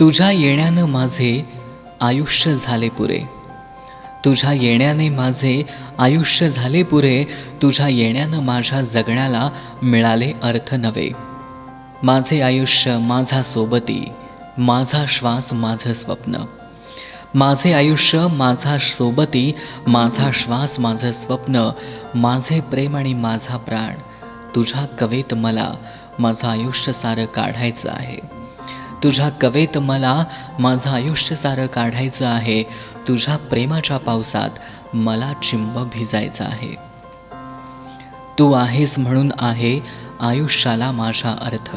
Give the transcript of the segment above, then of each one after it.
तुझ्या येण्यानं माझे आयुष्य झाले पुरे. तुझ्या येण्याने माझे आयुष्य झाले पुरे तुझ्या येण्यानं माझ्या जगण्याला मिळाले अर्थ नवे माझे आयुष्य माझा सोबती माझा श्वास माझं स्वप्न. माझे आयुष्य माझा सोबती माझा श्वास माझं स्वप्न माझे प्रेम आणि माझा प्राण. तुझ्या कवेत मला माझं आयुष्य सारं काढायचं आहे. तुझ्या कवेत मला माझं आयुष्य सारं काढायचं आहे. तुझ्या प्रेमाच्या पावसात मला चिंब भिजायचं आहे. तू आहेस म्हणून आहे आयुष्याला माझा अर्थ.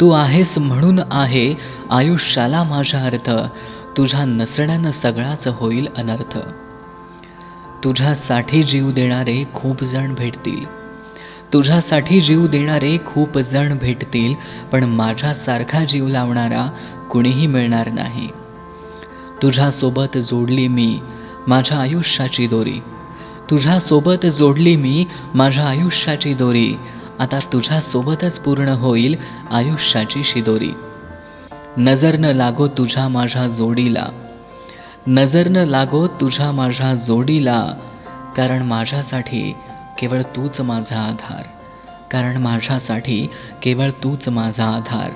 तू आहेस म्हणून आहे आयुष्याला माझा अर्थ. तुझ्या नसण्यानं सगळाच होईल अनर्थ. तुझ्यासाठी जीव देणारे खूप जण भेटतील. तुझ्यासाठी जीव देणारे खूप जण भेटतील पण माझ्यासारखा जीव लावणारा कुणीही मिळणार नाही. तुझ्यासोबत जोडली मी माझ्या आयुष्याची दोरी. तुझ्यासोबत जोडली मी माझ्या आयुष्याची दोरी. आता तुझ्यासोबतच पूर्ण होईल आयुष्याची शिदोरी. नजर न लागो तुझ्या माझ्या जोडीला. नजर न लागो तुझ्या माझ्या जोडीला कारण माझ्यासाठी केवळ तूच माझा आधार. कारण माझ्यासाठी केवळ तूच माझा आधार.